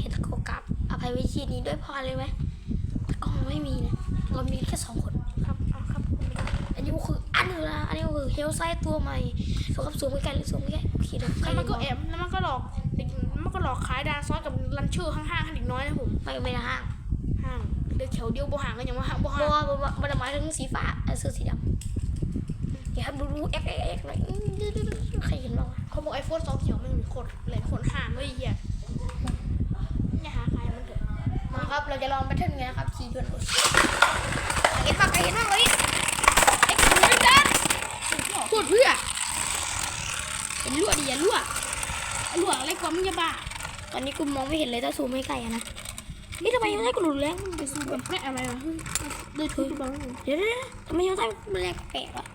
เห็นตะโกกับอภัยวิชีนี้ด้วยพอเลยไหมตะกล้องไม่มีนะเรามีแค่สองคนครับเอาครับผมอันนี้ก็คืออันนึงนะอันนี้ก็คือเฮลไซตัวใหม่สวมกับสวมใกล้ๆหรือสวมใกล้ๆขีดแล้วมันก็แอบแล้วมันก็หลอกเด็กมันก็หลอกขายดาซอสกับลันเชอร์ห้างๆให้เด็กน้อยนะผมไม่ไม่นะห้างห้างเดือเขียวเดียวบ่ห่างกันอย่างว่าห้างบ่เพห่างราะว่าเพราะว่ามันหมายถึงสีฟ้าเออเสื้อสีดำอย่าให้ดูดูเอ็กเอ็กเอ็กหน่อยใครเห็นบ้างวะเขาบอกไอโฟนสองเขียวมันมีขดแหลมขนห่างเลยไอ้เหี้ยอย่าหาขายมันเถอะ มาครับ เราจะลองแบทเทิลกันนะครับขี่ชวนรถเห็นปะใครเห็นบ้างเลยไอ้คุณไม่ได้พูดเพื่อเห็นรั่วดิอย่ารั่วไอ้รั่วอะไรกว่ามึงจะบ้าตอนนี้กูมองไม่เห็นเลยถ้าซูมไม่ไกลอะนะนี่ทำไมยังไงกูหลุดแรงไปสู้แบบแม่อะไรวะเลยทุบบ้างเดี๋ยวเดี๋ยวเดี๋ยวทำไมยังไงมันแรงแปลกอะ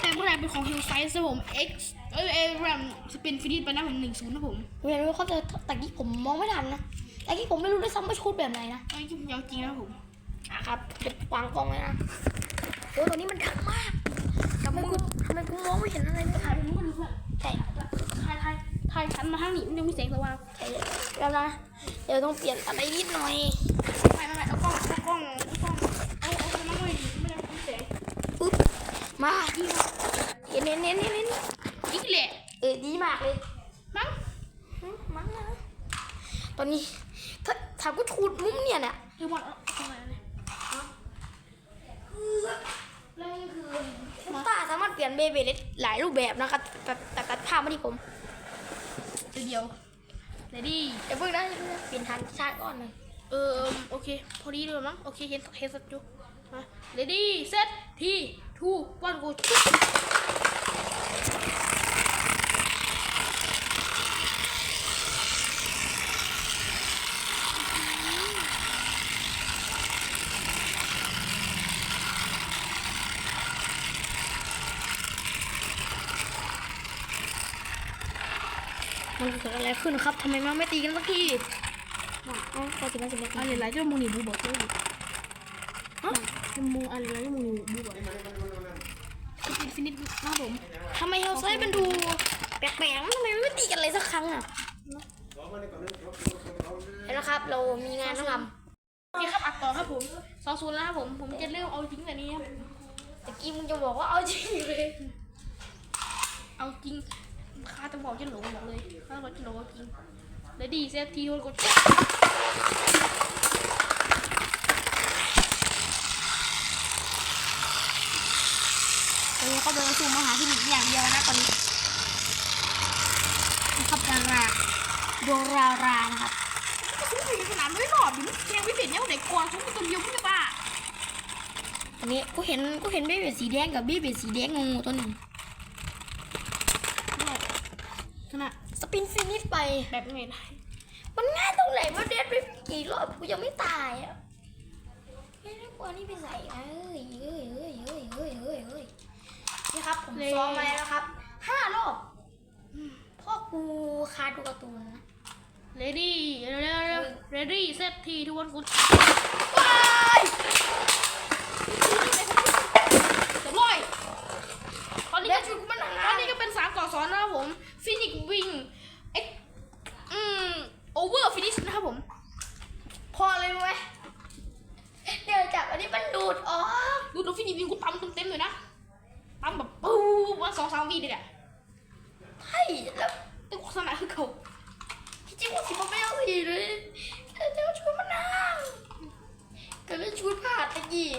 แต่เมื่อไหร่เป็นของเฮลไซส์ผม X เอ้ยเอ้ยแรมสปินฟินิชไปนะผมหนึ่งศูนย์นะผมเรียนรู้เขาจะตะกี้ผมมองไม่ทันนะ ตะกี้ผมไม่รู้ด้วยซ้ำว่าชุดแบบไหนนะไอ้ที่ผมยาวจริงนะผมอะครับจะวางกล้องเลยนะโอ้ยตัวนี้มันดังมากทำไมกูทำไมกูมองไม่เห็นอะไรเลยถ่ายไปนู้นก็ดูเพื่อนใช่ถ่ายถ่ายถ่ายหันมาทางนี้มันยังมีแสงสว่างใช่แล้วนะเดี๋ยวต้องเปลี่ยนอะไรนิดหน่อยถ่ายมาเอากล้องเอากล้องเอากล้องเอาเอาเอามาหน่อยดิไม่ได้มีแสงปึ๊บมาเห็นเน้นเน้นเน้นเน้นอีกแหละเออดีมากเลยมั้งอืมมั้งนะตอนนี้ ถ้าถามกูชูดมุมเนี่ยน่ะคือหมดเอาเอาอะไรเนี่ยแล้วนี่คือน้ำตาสามารถเปลี่ยนเบเบได้หลายรูปแบบนะครับแต่แต่ตัดภาพมาที่ผมเดี๋ยวเดียวเรดี้เดี๋ยวเพิ่งนะเปลี่ยนทางชาติก่อนเลยเออเออโอเค พอดีเลยมั้งโอเคเห็นเห็นสักจุมาเรดี้เซตทีทูวันกู มันเกิดอะไรขึ้นครับทำไมมันไม่ตีกันสักทีอ๋อพอสิบนาทีนาทีอะไรไรเจ้ามูนี่บูบอกเจ้าอยู่ฮะมูอะไรไรเจ้ามูนี่บูบอกสปินฟินิชนะผมทำไมเฮลไซมันดูแปลกๆทำไมไม่ตีกันเลยสักครั้งอะแล้วครับ เรามีงานต้องทำนี่ครับอัดต่อครับผมสองศูนย์แล้วครับผม ผมจะเริ่มเอาจริงแต่นี้ครับตะกี้มึงจะบอกว่าเอาจริงเลย เอาจริง ข้าจะบอกจะหลงบอกเลยข้าบอกจะหลงเอาจริงแล้วดีเซตทีโฮลกดตอนนี้เขาเดินสู่มหาที่หนึ่งอย่างเดียวนะตอนนี้นะครับดาราโดรารานะครับซุ้มผีขนาดไม่หลอดอยู่แกวิเศษเนี่ยเด็กกวนซุ้มตัวเดียวพี่ป้าอันนี้กูเห็นกูเห็นเบ้เบ็ดสีแดงกับเบ้เบ็ดสีแดงงูตัวหนึ่ง ขนาด สปินฟินิชไป แบบไงได้ มันง่ายตรงไหนมาเด็ดไปกี่รอบกูยังไม่ตายอะไม่ได้กลัวนี่ไปใส่เอ้ยเอ้ยเอ้ยเอ้ยเอ้ยเอ้ยเอ้ยนี่ครับผมซ้อมมาแล้วครับห้ารอบพ่อกูคาดูการ์ตูนนะเรดี้เร็วเร็วเร็วเรดี้เซตทีทุกคนกูว้ายเรียบร้อยตอนนี้เดี๋ยก็วชุดกูมันหนา ตอนนี้ก็เป็นสามก่อสอนนะครับผมฟินิกวิงเอ็กอืมโอเวอร์ฟินิชนะครับผม พอเลยไหมเดี๋ยวจับอันนี้มันดูดออกดูตัวฟินิกวิงกูตำเต็มๆเลยนะตำแบบปูว่าสองสามวีเลยแหละใช่แล้วต่โฆษณาคือเขาที่จริงว่าสิบไม่เอาสีเลยแต่เจ้าชุดมันหนาวก็เลยชุดผ่าตะกี้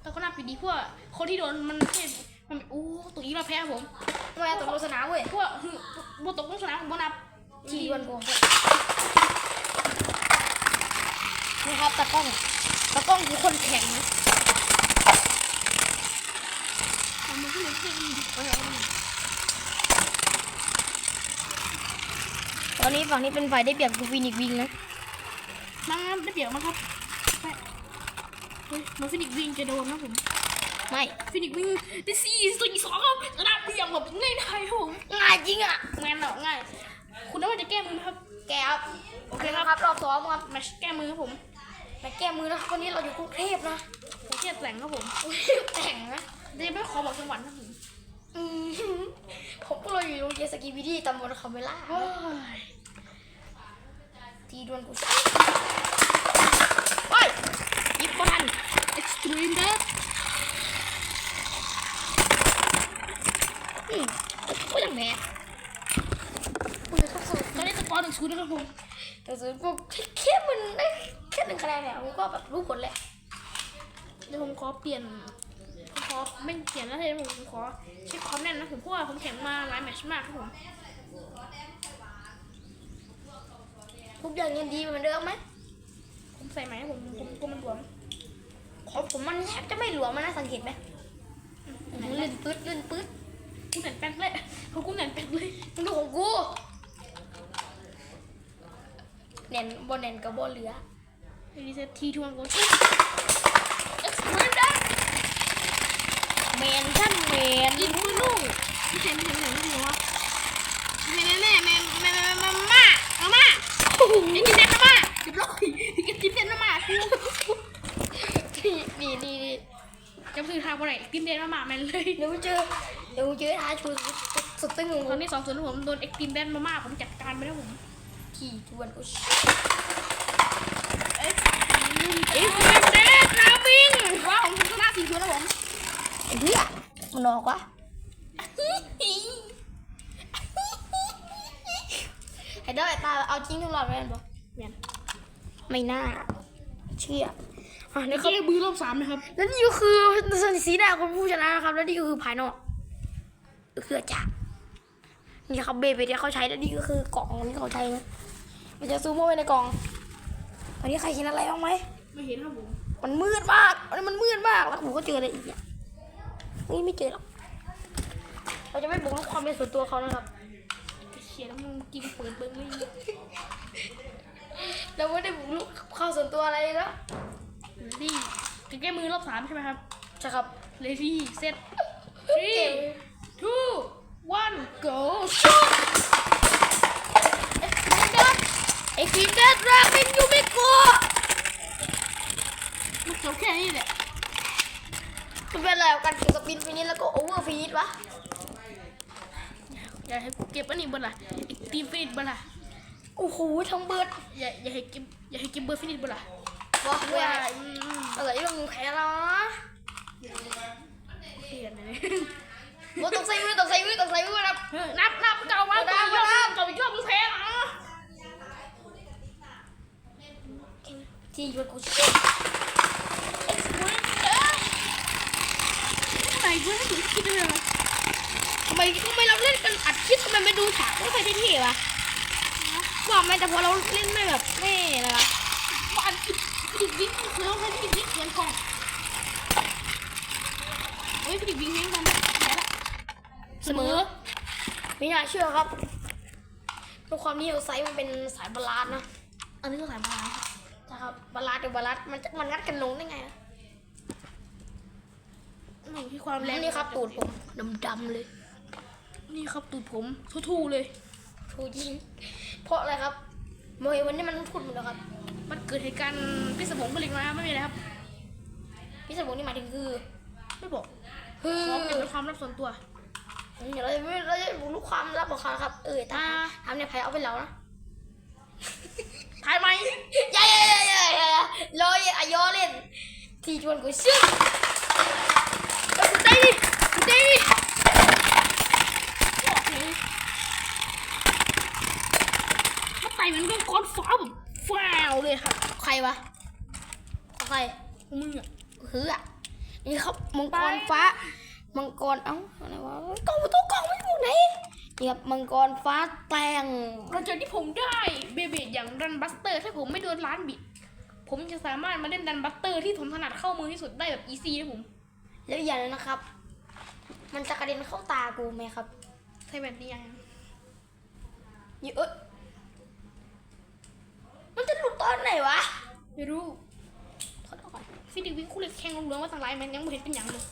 แต่ก็น่าผิดดีเพราะว่าคนที่โดนมันเห็น มันโอ้ตัวนี้เราแพ้ครับผมทำไมตกลงสนามเว้ยเพราะว่าคือโบตกลงสนามโบนับทีวันโกงนี่ครับตากล้องตากล้องคือคนแข็งนะมันก็เลยเท่ดีเออตอนนี้ฝั่งนี้เป็นฝ่ายได้เปรียบกูฟินิกวิงนะมันได้เปรียบมั้งครับไปเฮ้ยมันฟินิกวิงจะโดนนะผม ไม่ฟินิกวิงได้สี่สี่สองครับชนะเปรียบแบบง่ายๆครับผมง่ายจริงอะงานเหรอง่าย คุณน่าจะแก้มือไหมครับ แกครับโอเคนะครับรอบซ้อมครับแมชแก้มือครับผมไปแก้มือนะวันนี้เราอยู่กรุงเทพนะผมเทียบแต่งครับผมกรุงเทพแต่งนะเดี๋ยวไม่ขอบอกจังหวัดนะผมอืมผมก็เลยอยู่โรงเรียนสกีบิดี้ตำบลคาเมล่าเฮ้ยทีดวนกูโอ้ยหยิบก็ทัน extreme death อืมก็ยังแม่กูจะต้องสู้ตอนนี้สกอร์หนึ่งศูนย์นะครับผมแต่สุดกูแค่มันได้แค่หนึ่งคะแนนเนี่ยกูก็แบบรู้ผลแหละเดี๋ยวผมขอเปลี่ยนผมขอไม่เปลี่ยนแล้วเลยผมผมขอเช็คความแน่นนะผมเพราะว่าผมแข่งมาหลายแมตช์มากครับผมทุกอย่างยังดีเหมือนเดิมไหมผมใส่ไหมผมผมกลัวมันหลวมของผมมันแทบจะไม่หลวมมันนะสังเกตไหมมันลื่นปื๊ดลื่นปื๊ด กูแหนนแป๊กเลยเขากูแหนนแป๊กเลยมึงดูของกูแน่นบนแน่นกับบนเหลือรีเซ็ตทีทวนกู Extreme Death เมนท่านเมนยิงปืนลูกไม่เห็นไม่เห็นไม่เห็นไม่เห็นวะแม่แม่แม่แม่แม่แม่แม่มามามาไอ้กินเด็ดนะมาเรียบร้อยไอ้กินเด็ดนะมากูนี่นี่นี่จะซื้อทางอะไรกินเด็ดมามาแม่นเลยเดี๋ยวมึงเจอ เดี๋ยวมึงเจอท้าชูสุดตึงของตผอนมนี้สองศูนย์ผมโดนเอ็กซ์ตีมแดนมาม่าผมจัดการไปแล้วผมขี่ทวนกูเอ็กซ์ตีมแดนนาบิงว้าวผมชนะสี่ศูนย์แล้วผมไอ้เหี้ยมันออกวะไอ้เด้อไอ้ตาเอาจริงทุกรอบเลยบอกแม่นไม่น่า เชื่ออะนี่นี่เขาก็เรียกบือรอบสามนะครับ แล้วนี่ก็คือสีหน้าคนผู้ชนะนะครับ แล้วนี่ก็คือภายนอก คือจ่านี่ครับเบเบที่เขาใช้แล้วนี่ก็คือกล่องที่เขาใช้นะมันจะซูมเข้าไปในกล่องวันนี้ใครเห็นอะไรบ้างไหมไม่เห็นครับผมมันมืดมากมันมันมืดมากแล้วผมก็เจออะไรอีกอะนี่ไม่เจอหรอกเราจะไม่บุกรุกความเป็นส่วนตัวเขานะครับเชียร์แล้วมึงกินเปิดเบิ้งเลยเราไม่ได้บุกรุกความส่วนตัวอะไรเลยนะนี่ถึงแก้มือรอบสามใช่ไหมครับใช่ครับเลดี้เซตเก่ง two one go ไอ้กินเดสราเป็นยูเมโกะมันจบแค่นี้แหละมันเป็นอะไรกับการเก็บสปินฟินิชแล้วก็โอเวอร์ฟินิชวะอย่าให้กูเก็บอันนี้บนล่ะอีกทีมฟินิชบนล่ะโอ้โหทั้งเบิร์ดอย่าอย่าให้เก็บอย่าให้เก็บเบอร์ฟินิชเบนล่ะบอกว่าว่าอืมอะไรที่มึงแพ้นะเปลี่ยนเลย ว่าต้องใส่มือต้องใส่มือต้องใส่มือนะครับเออนับนับเก่ามาเก่าอีกรอบเก่าอีกรอบมึงแพ้นะที่ยูกูไหนกูไม่ถึงคิดเลยเหรอทำไมทำไมเราเล่นกันอัดคลิปทำไมไม่ดูฉากไม่ค่อยเท่ๆวะว่าไหมแต่พอเราเล่นไม่แบบไม่นะบ้านอีกอีกวิ่งคือต้องให้อีกวิ่งเขียนกล่องเฮ้ยอีกวิ่งเขียนกล่องไหนละ เสมอ ไม่น่าเชื่อครับด้วยความที่เราไซส์มันเป็นสายบาลานซ์นะ อันนี้ก็สายมาครับนะครับบาลานซ์กับบาลานซ์มันจะมันงัดกันลงได้ไงอะนี่ที่ความแรแล้งวนี่ครับตูดผมดำๆเลย นี่ครับตูดผมทู่ๆเลยทูยิงเพราะอะไรครับมวยวันนี้มันพูดหมดแล้วครับ มันเกิดเหตุการณ์พิศวงก็เล็กน้อยครับไม่มีอะไรครับพี่สมบูรณ์นี่หมายถึงคือ ไม่บอกคือขอเป็นความลับส่วนตัว เดี๋ยวเราจะไม่เราจะรู้ความลับของเขาครับ เออถ้าทำเนี่ยใครเอาไปแล้วนะถ่ายไหมอย่าอย่าอย่าอย่าอย่าลอยอายอเล่นที่ชวนกูชื่อเอากูได้ดิกูได้ดิถ้าไต่มันก็ก้อนฟ้าแบบฟ้าวเลยครับ ใครวะใครมึงอะเฮือนี่ครับมังกรฟ้า มังกร เอ้าอะไรวะกล่องประตูกล่องไม่อยู่ไหนนี่ครับมังกรฟ้าแต่งหลังจากที่ผมได้เบเบดอย่างดันบัสเตอร์ ถ้าผมไม่โดนล้านบิด ผมจะสามารถมาเล่นดันบัสเตอร์ที่ผมถนัดเข้ามือที่สุดได้แบบอีซีนะผม แล้วอีกอย่างหนึงนะครับ มันจะกระเด็นเข้าตากูไหมครับใช่แบบนี้ยังเยอะมันจะหลุดตอนไหนวะ ไม่รู้ถอดออกก่อนฟิดิกวิ่งคู่เล็กแข่งลงเรือมาตั้งหลายแมันยังไม่เห็นเป็นอย่างเลย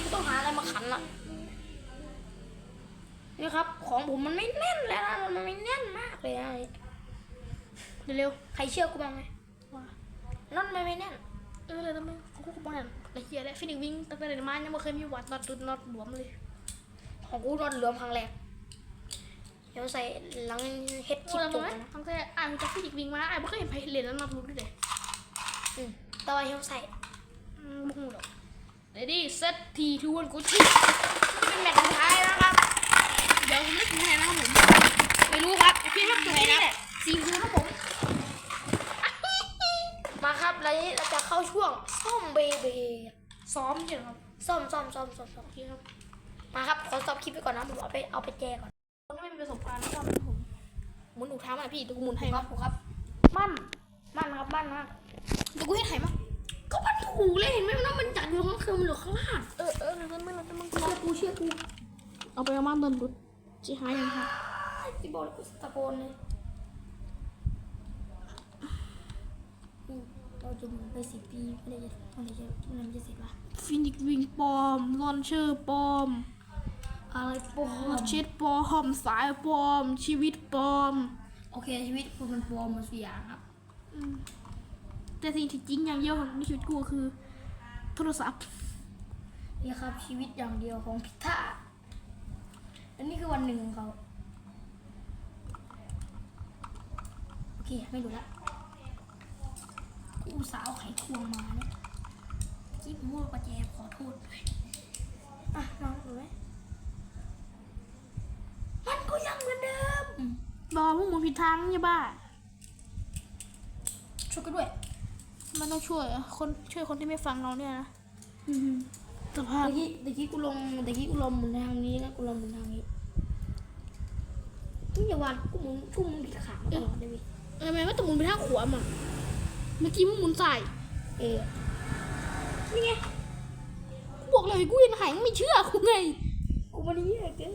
กูต้องหาอะไรมาขันละนี่ครับ ของผมมันไม่แน่นแล้วนะมันไม่แน่นมากเลยนะเร็วใครเชื่อกูบ้างไหมๆว่าน็อตมันไม่แน่นเออเลยทำไมเขาก็บอกนั่นละเอียดแล้วฟิดิกวิ่งตั้งแต่เด็กมายังไม่เคยมีวัดน็อตดุดน็อตหลวมเลย ของกูน็อตเหลือมครั้งแรกเดี๋ยวใส่หลังเฮ็ดคคิลิดปตัจวบไหมนะตั้งแต่อ่านจากฟิสิกส์วิงมาอ่านไม่เคยเห็นใครเรียนแล้วนำรู้ด้วยเลยอืมต่อไปเดี๋ยวใส่อืมไม่รู้หรอก เดี๋ยวดิเซตทีทูวันกูชิเป็นแมตช์สุดท้ายนะครับ เดี๋ยวผมเล่นถึงไหนนะครับผม ไม่รู้ครับพี่ว่าถึงไหนครับสีคูครับผม มาครับแล้วนี้เราจะเข้าช่วงซ่อมเบเบซ้อมใช่ไหมครับซ่อมซ่อมซ่อมซ่อมซ่อมโอเคครับ มาครับ ขอสอบคลิปไปก่อนนะผมเอาไปเอาไปแจก่อนคนที่ไม่มีประสบการณ์นะครับผมหมุนถูกเท้ามาพี่ตัวกูหมุนให้คครัรับบผมครับ มั่น มั่นครับ มั่นมากตัวกูให้ไถ่มา ก็มันถูกเลยเห็นไหมว่ามันจัดอยู่ข้างคือมันอยู่ข้างล่างเออเออเราจะไม่เราจะมึงเชื่อกูเชื่อกูเอาไปเอามาโดนรุดจีหายยังครับที่บอกเลยกูตะโกนเลยอืมเราจะหมุนไปสิบปีไม่ได้จะไม่ได้จะไม่ได้จะเสร็จวะฟินิกวิงปลอมลอนเชอร์ปลอมอะไรปอมเช็ดปลอมสายปลอม ชีวิตปลอม โอเคชีวิตคุณมันปลอมหมาเสียครับอืม แต่สิ่งที่จริงอย่างเดียวของในชีวิตกูคือ โทรศัพท์ นี่ครับ ชีวิตอย่างเดียวของพิธาและนี่คือวันหนึ่งของเขา โอเค ไม่รู้ละกูสาวไขควงมาเนี่ยจิ๊บมั่วประแจขอโทษด้วยอะลองดูไหมมันก็ยังเหมือนเดิมรอพวกมึงผิดทางเนี่ยบ้า ช่วยกันด้วย มันต้องช่วยอะคนช่วยคนที่ไม่ฟังเราเนี่ยนะสภาพเมื่อกี้เมื่อกี้กูลงเมื่อกี้กูลงหมุนทางนี้นะกูลงหมุนทางนี้นี่อย่าวานกูหมุนกูหมุนผิดขาตลอดเลยเว้ยทำไมว่าแต่หมุนไปทางขวามาเมื่อกี้มึงหมุนใส่เออนี่ไงกูบอกเลยกูเห็นหายมึงไม่เชื่อกูไงกูมันเหี้ยเกิน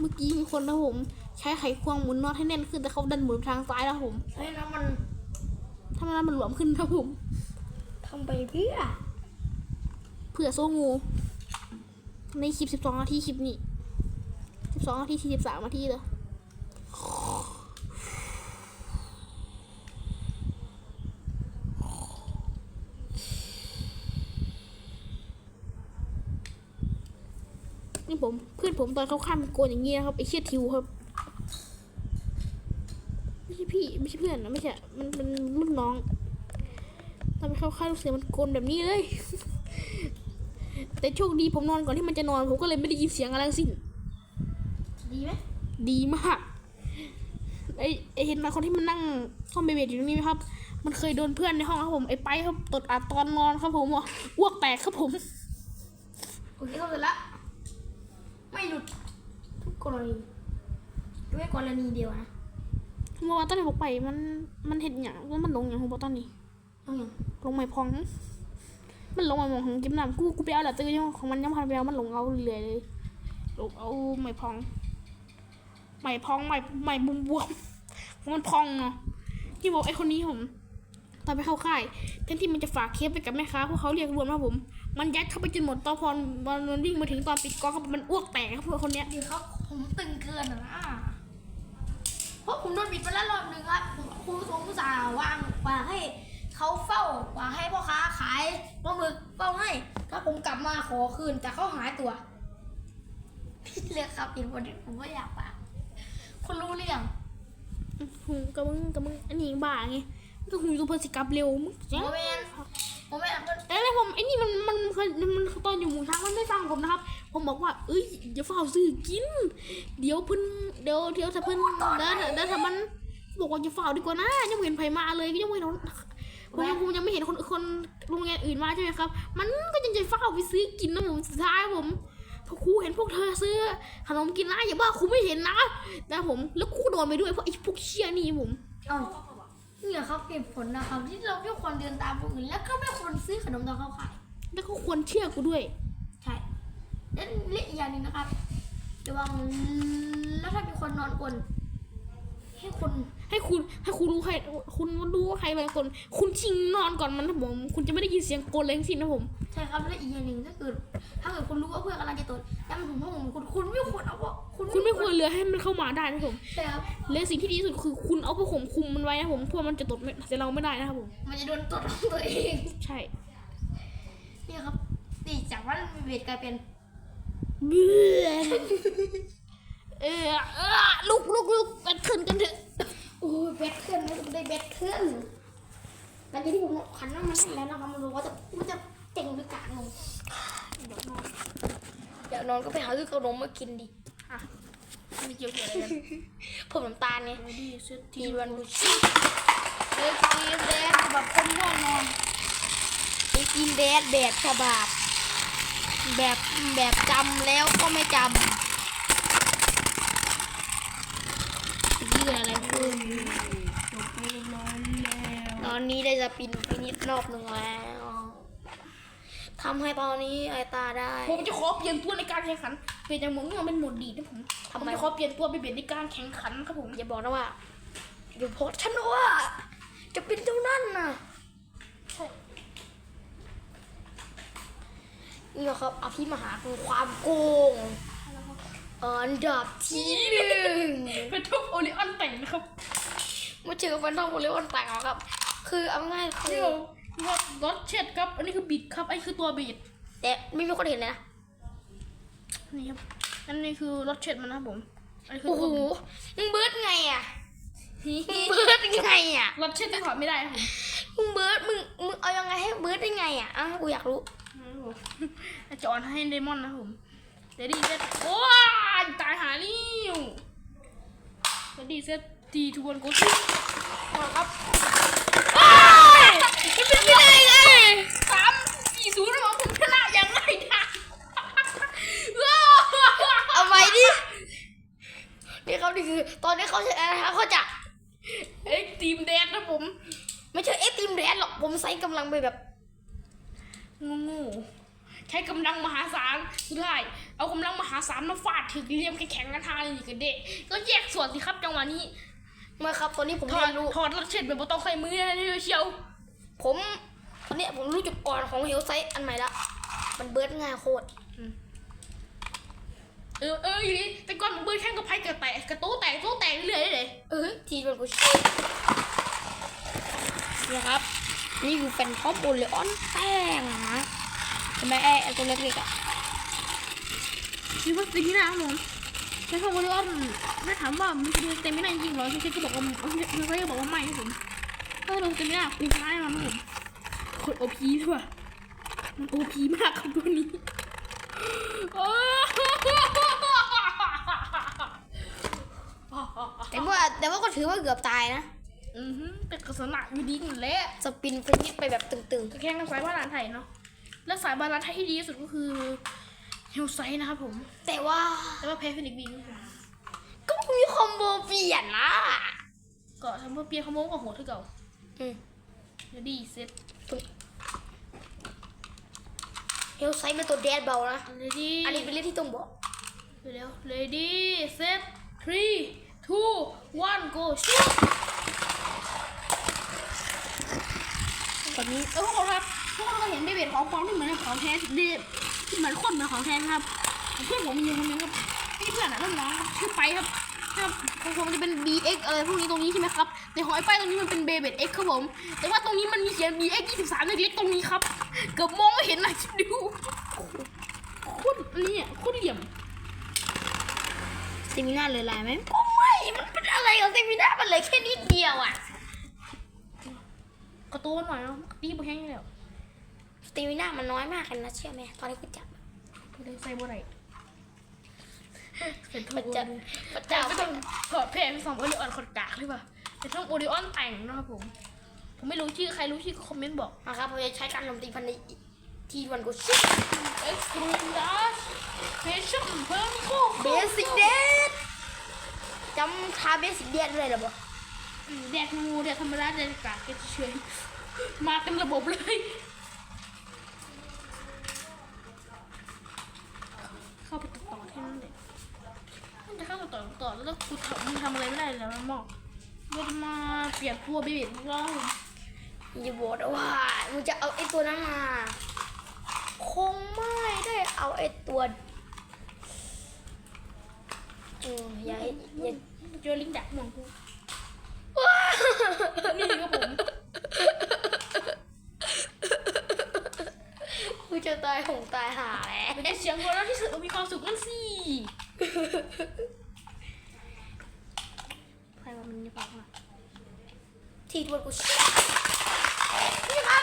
เมื่อกี้มีคนนะผม ใช้ไขควงหมุนน็อตให้แน่นขึ้นแต่เขาดันหมุนไปทางซ้ายแล้วผมไอ้น้ำมันทำไมมันหลวมขึ้นครับผมทำไปเพื่อเผื่อโซ่งู ในคลิปสิบสองนาทีคลิปนี้สิบสองนาทีสี่สิบสามนาทีเลยนี่ ผมเพื่อนผมตอนเขาข้ามเป็นโกนอย่างนี้นะครับไอ้เชี่ยทิวครับไม่ใช่พี่ไม่ใช่เพื่อนนะไม่ใช่มันเป็นรุ่นน้องตอนไปเข้าค่ายลูกเสือมันโกนแบบนี้เลย แต่โชคดีผมนอนก่อนที่มันจะนอนผมก็เลยไม่ได้ยินเสียงอะไรทั้งสิ้น ดีไหมดีมากไอไอเห็นไหมคนที่มันนั่งซ่อมเบเบดอยู่ตรงนี้ไหมครับ มันเคยโดนเพื่อนในห้องครับผมไอไปครับตดอัดตอนนอนครับผมอะอ้วกแตกครับผมโอเคเข้าเสร็จละ ไม่หลุดทุกกรณีด้วยกรณีเดียวนะเมื่อวานตอนที่ผมไปมันมันเห็นอย่างแล้วมันลงอย่างของบอตอนนี้ต้องอย่างลงไม่พอง มันลงไม่มองของกิมน้ำกูกูไปเอาแหละตื้อยังของมันยังพันไปเอามันลงเอาเรื่อยเลยลงเอาไม่พองไม่พองไม่ไม่บุมบวมมันพองเนาะที่บอกไอ้คนนี้ผม ตอนไปเข้าค่ายแทนที่มันจะฝากเคสไปกับแม่ค้าพวกเขาเรียกรวมนะผม มันยัดเข้าไปจนหมดตอนพอมันวิ่งมาถึงตอนปิดกองครับมันอ้วกแตกครับพวกคนเนี้ยดีครับผมตึงเกินอะนะเพราะผมโดนบิดไปแล้วรอบหนึ่งครับผมครูสงสารวางวางให้เขาเฝ้าวางให้พ่อค้าขายปลาหมึกเฝ้าให้ถ้าผมกลับมาขอคืนแต่เขาหายตัวพี่เลือกครับอีกวันนี้ผมก็อยากปากคนรู้เรื่องหูกับมึงกับมึงอันนี้บ้าไงก็หูตัวเพอร์สิกลับเร็วมึง โมเมนโมเมนต์แต่แล้วผมไอ้นี่มันมันเคยมันตอนอยู่หมู่ช้างมันไม่ฟังผมนะครับ ผมบอกว่าเอ้ยอย่าเฝ้าซื้อกิน เดี๋ยวเพิ่นเดี๋ยวเดี๋ยวถ้าเพิ่นเดินเดินถ้ามันบอกว่าอย่าเฝ้าดีกว่านะยังไม่เห็นใครมาเลยก็ยังไม่เห็นผมยังผมยังไม่เห็นคนคนโรงเรียนอื่นมาใช่ไหมครับ มันก็ยังจะเฝ้าไปซื้อกินนะผมสุดท้ายผมพอครูเห็นพวกเธอซื้อขนมกินนะอย่าว่าครูไม่เห็นนะแต่ผมแล้วครูโดนไปด้วยเพราะไอ้พวกเชี่ยนี่ผมเอ้า เนี่ยครับเหตุผลนะครับ ที่เราไม่ควรเดินตามคนอื่นแล้วก็ไม่ควรซื้อขนมตอนเขาขายแล้วก็ควรเชื่อกูด้วย ใช่และและอีกอย่างหนึ่งนะครับระวังแล้วถ้ามีคนนอนกลนให้คน ให้คุณให้คุณรู้ใคร คุณรู้ว่าใครบางคน คุณชิงนอนก่อนมันนะผม คุณจะไม่ได้ยินเสียงโกนเลยทั้งสิ้นนะผม ใช่ครับและอีกอย่างหนึ่งถ้าเกิดถ้าเกิดคุณรู้ว่าเพื่อนกำลังจะตดแล้วมันถึงห้องของคุณคุณไม่ควรเอาว่าคุณคุณไม่ควรเหลือให้มันเข้ามาได้นะผมใช่ครับและสิ่งที่ดีที่สุดคือคุณเอาผ้าห่มคลุมมันไว้นะผมเพราะมันจะตดไม่แต่เราไม่ได้นะครับผม มันจะโดนตดของตัวเองใช่นี่ครับนี่ตีจากว่าเวทกลายเป็นเบื่อเออเออลุกลุกลุกกันขึ้นกันเถอะ โอ้ยแบทเทิลนะได้แบทเทิลหลังจากที่ผมขันน้ำมันแล้วนะครับมันรู้ว่าจะมันจะเจ๋งหรือกากงงเดี๋ยวนอนเดี๋ยวนอนก็ไปหาซื้อขนมมากินดิอะไม่เกี่ยวกับอะไรกันเพิ่มน้ำตาลไงเรดี้เซตทีทีวันบุชิเซตทีเซตแบบคนง่วงนอนไอกินแดดแบบฉบับแบบแบบจำแล้วก็ไม่จนี่คืออะไรคุณจบไปนอนแล้วำ ตอนนี้ได้จะปินฟินิชรอบหนึ่งแล้วทำให้ตอนนี้ไอตาได้ผมจะขอเปลี่ยนตัวในการแข่งขันเปลี่ยนจากหมวดเงาเป็นหมวดดีดนะผมทำไมผมจะขอเปลี่ยนตัวไปเปลี่ยนในการแข่งขันครับผมอย่าบอกนะว่าเดี๋ยวโพสฉันว่า จะเป็นเท่านั้นน่ะใช่นี่ครับอภิมหาคือความโกงอันดับที่หนึ่งเป็นทุกโอริออนแต่งนะครับมาเจอแฟนทอมโอเลออนแต่งแล้วครับ คือเอาง่ายๆคืนี่อเราว่ารถเช็ดครับ อันนี้คือบิดครับ อันนี้คือตัวบิด แต่ไม่มีคนเห็นเลยนะนี่ครับ อันนี้คือรถเช็ดมันนะครับผม อันนี้คือโอ้โหตัวบิดมึงเบิร์ดไงอะมึงเบิร์ดไงอะรถเช็ดที่ถอดไม่ได้ครับผมมึงเบิร์ดมึงมึงเอายังไงให้เบิร์ดได้ไงอะอะกูอยากรู้นะครับผมจะออนให้เดมอนนะครับผมเดดี้เซตโอ้ยตายหานิ้วเดดี้เซต ทีทวนโกชิมาครับมันเป็นไม่ได้เลยสามสี่ศูนย์ของผมชนะอย่างไรนะเอาไว้ดินี่ครับนี่คือ ตอนนี้เขาจะนะคะเขาจะเอ็กทีมแดนนะผม ไม่ใช่เอ็กซ์ทีมแดนหรอกผมใส่กำลังไปแบบงูๆใช้กำลังมหาศาลสุดท้ายเอากำลังมหาศาลมาฟาดถึงเหลี่ยมแข็งๆกันทางนี่กันเด็กก็แยกส่วนสิครับจังหวะนี้ เมื่อครับ ตอนนี้ผมถอเรีดยนรู้ ถอดรถเช็ดแบบบ่ต้องใส่มือนะเชียวผม ตอนเนี้ยผมรู้จุดอ่อนของเฮลไซต์อันใหม่ละ มันเบิร์ดง่ายโคตร เออเอออยู่ดีแต่ก่อนผมเบิร์แข่งกับไพ่กระแตกกระโต้แตกโต้แตกเรื่อยๆเลยเอ้ยทีมันกูชินี่ครับ นี่คือแฟนท็อปโอเลออนแป้งนะใช่ไหมไอ้ไอ้ตัวเล็กๆอะ คิดว่าสิ่งที่น่าผมใช้คำว่าว่า ถ้าถามว่ามันจะดูเต็มไม่ได้จริงเหรอใช่ก็บอกว่ามันก็บอกว่าไม่ครับผมถ้าดูเต็มไม่ได้กูท้ายมันครับผมคนโอพีด้วยว่ะมันโอพีมากครับตัวนี้โอ้แต่ว่าแต่ว่าก็ถือว่าเกือบตายนะ อือฮึแต่กระสนะอยู่ดีนั่นแหละสปินฟินิชไปแบบตึงก็แข่งกันสายบาลานไทยเนาะและสายบาลานไทยที่ดีที่สุดก็คือเฮลไซนะครับผมๆแต่ว่าแต่ว่าแพ้ฟินิกซ์บีครับผม ก็มีคอมโบเปลี่ยนนะก็ทำเพื่อเปียขโมงกับโหดที่เก่าอืมเดี๋ยวดีเซ็ตเฮลไซต์เป็นตัวแดดเบานะเลดี้อันนี้เป็นเรื่องที่ต้องบอก เร็วเลดี้เซ็ต three two one go shoot ตอนนี้เออพวกเราครับพวกเราก็เห็นเบเบ็ดของฟองที่เหมือนของแท้เดที่เหมือนคนเหมือนของแท้นะครับเพื่อนผมมีอยู่คนนึงครับนี่เพื่อนอะรุ่นน้องครับชื่อไปครับ ครับของผมจะเป็น BX อะไรพวกนี้ตรงนี้ใช่ไหมครับแต่ของไอ้ป้ายตรงนี้มันเป็นเบเบ็ด X ครับผม แต่ว่าตรงนี้มันมีเขียน BX 23เล็กๆตรงนี้ครับ เกือบมองไม่เห็นนะคิดดูโคตรนี่อะโคตรเหลี่ยมเซมินาเลยลายไหมก็ไม่ มันเป็นอะไรของเซมินามันเลยแค่นิดเดียวอะกระตุ้นหน่อยเนาะตีบแห้งแล้วสเตมินามันน้อยมากเลยนะเชื่อไหมตอนที่กูจับเลยใส่บัวไหน เป็นพระทุกเจ้าพระเจ้าไม่ต้องถอดเพลงสองโอริออนขดกากเลยป่ะแต่ต้องโอริออนแต่งนะครับผม ผมไม่รู้ชื่อใครรู้ชื่อก็คอมเมนต์บอกนะครับผมจะใช้การโจมตีพันในทีวันกูชิปเอ็กซ์ตรีมดัชเพชั่นเพิ่มโคเบสิกเดดจำท่าเบสิกเดดเลยเหรอบ่แดกงูแดกธรรมดาแดกกากแกเฉยมาเต็มระบบเลย เข้าไปต่อแค่นั้นเลยมันจะเข้าไป ต่อต่อแล้วกูทำมึงทำอะไรไม่ได้แล้วมันบอกไม่ได้มาเปลี่ยนตัวเบบีแล้วอย่าบอกนะว่ามึงจะเอาไอ้ตัวนั้นมา คงไม่ได้เอาไอ้ตัวอืมอย่าให้อย่าเจอลิงดักหมองกูว้านี่ครับผมกูจะตายหงตายหาแล้วไม่ได้เสียงหัวเราะที่สุดเรามีความสุขนั่นสิใครว่า มันจะฟังอะทีทวนกูนี่ครับ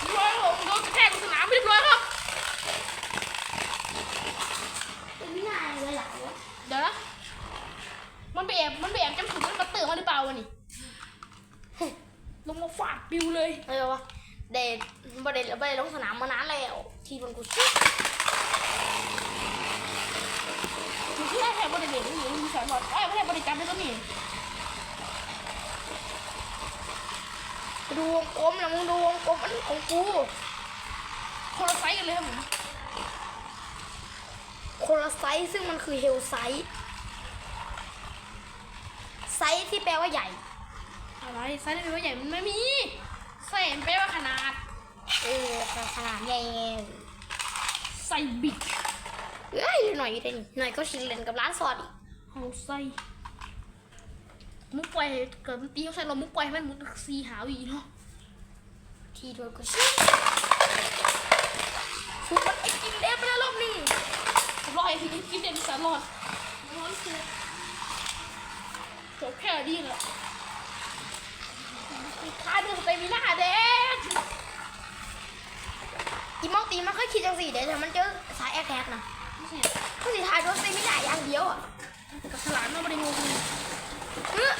เรียบร้อยครับผมโดนกระแทกบนสนามเรียบร้อยครับเป็นวินาทีเลยเหรอวะเดี๋ยวนะมันไปแอบมันไปแอบจำสุดมันมาเติมมาหรือเปล่าวะนี่ลงมาฟาดปิวเลยอะไรวะเดทบ่ได้บ่ได้ลงสนามมานานแล้ว ทีทวนกู อยู่ ที่ได้แทบบริเวณนี้มีสายบอลไอ้ยไม่ใช่บริการด้วยก็มีดูวงกลมนะมึงดูวงกลมมันของกูคนละไซส์กันเลยครับผมคนละไซส์ซึ่งมันคือเฮลไซส์ไซส์ที่แปลว่าใหญ่ อะไรไซส์เป็นว่าใหญ่มันไม่มีไซส์มันแปลว่าขนาดเออขนาดใหญ่ไงไซส์บิ๊ก เอ้ยหน่อยได้นี่หน่อยก็ชินเลนกับร้านซอสอีกเอาไซส์มุกปล่อยเกิดมันตีเขาใส่เรามุกปล่อยให้มันมุดซีหาวอีกเนาะทีทวนกูชิสุดมันไอ้กินเล็บไปแล้วรอบนี้รอยทีนี้กินเด่นสารอดร้อนสุดจบแค่นี้แหละค่าดูสเตมิน่าเด็กอีมองตีมันเคยคิดจังสิเดี๋ยวแต่มันเจอสายแอคแท็กนะ ไม่ใช่ก็สิทายโดนตีไม่ได้อย่างเดียวอะกับฉลามเราไม่ได้งงเลยเออ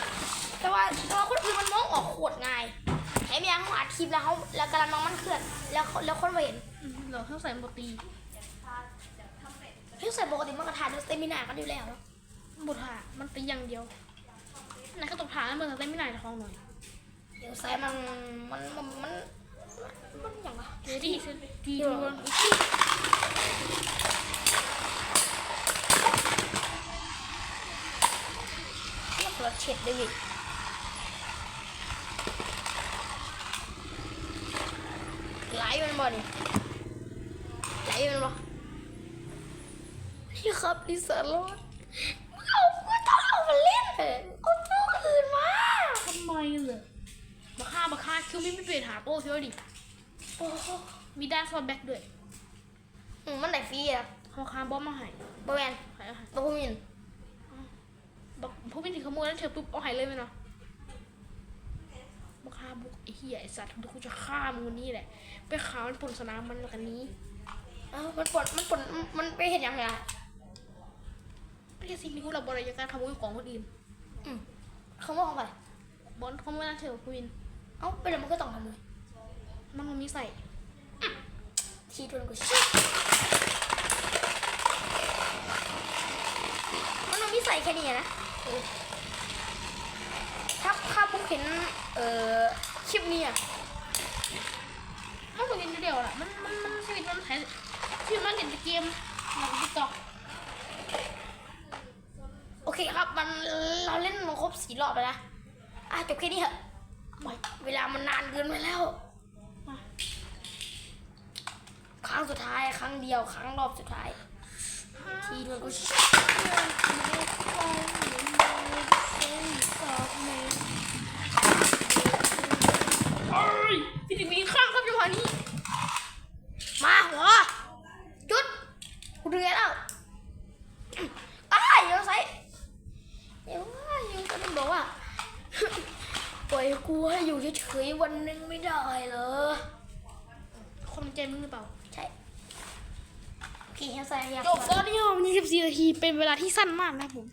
แต่ว่าแต่ว่าคนอื่นมันมองออกโคตรง่ายแถมยังเขาอัดคลิปแล้วเขาแล้วกำลังน้องมันเคลื่อนแล้วแล้วคนมาเห็นอืมเราต้องใส่โปรตีนเฮ้ยใส่ปกติมันก็ทานโดนตีไม่ได้กันอยู่แล้วเนอะบุถ่ามันตีอย่างเดียวไหนก็ตกฐานแล้วมันสเตมิน่าจะคลองหน่อยเดี๋ยวใส่มันมันมันมันมันอย่างไรเดี๋ยวดีสิดี เดี๋ยวด้วยมันกระเช็ดได้อีกไหลมันบ่นี่ไหลมันบ่นี่ครับดิสารอดมึงเอากูต้องเอามาเล่นเหรอเอาตัวอื่นมาทำไมเลยมาฆ่ามาฆ่าคิวไม่ไม่เปลี่ยนหาโป้เชียวดิโอ้โหมีด้านฟอนแบ็กด้วยอืมมันได้ฟรีอะเขาคาบอมมาใหายบ่แมนหายเอาใหายบ่พูมิน บอกพวกพี่ถึงขโมยแล้วเธอปุ๊บเอาหายเลยไหมเนาะมาฆ่าบุกไอ้เหี้ยไอ้สัตว์กูจะฆ่ามึงนนี้แหละ ไปข่าวมันปนสนามมันกันนี้เอ้ามันปวดมันปวดมันไปเห็นยังไงอะไม่ใช่สิ่งที่กูเราบริยการขโมยของคนอื่นอืมขามยของไปบอลขาไม่น่าเชื่อคุณวินเอ้าไปเดี๋ยวมันก็ต้องทำเลยมันมันมีใส่ทีทวนกูชิมันมันมีใส่แค่นี้นะ ถ้าถ้าบุ๊กเห็น เอ่อ คลิปนี้อะมันคนเดียวเดียวแหละมัน มัน มันชีวิตมันแทนชีวิตมันเล่นแต่เกมหนังติ๊กต็อกโอเคครับ มัน เราเล่นมาครบสี่รอบแล้วนะ อะจบแค่นี้เถอะไม่เวลามันนานเกินไปแล้ว ครั้งสุดท้าย ครั้งเดียว ครั้งรอบสุดท้าย ทีทวนกูชิ เอ้ย พี่ถึงมีข้างครับจังหวะนี้ มาหัวจุดกูเดือดแล้วอ้ายเดี๋ยวใส่เดี๋ยวว่ายังก็ต้องบอกว่าปล่อยกูให้อยู่เฉยๆวันหนึงไม่ได้เหรอคนใจมึงหรือเปล่า ใช่โอเคเฮลใส่อยากจบแล้วนี่ครับวันนี้14นาทีเป็นเวลาที่สั้นมากนะครับผม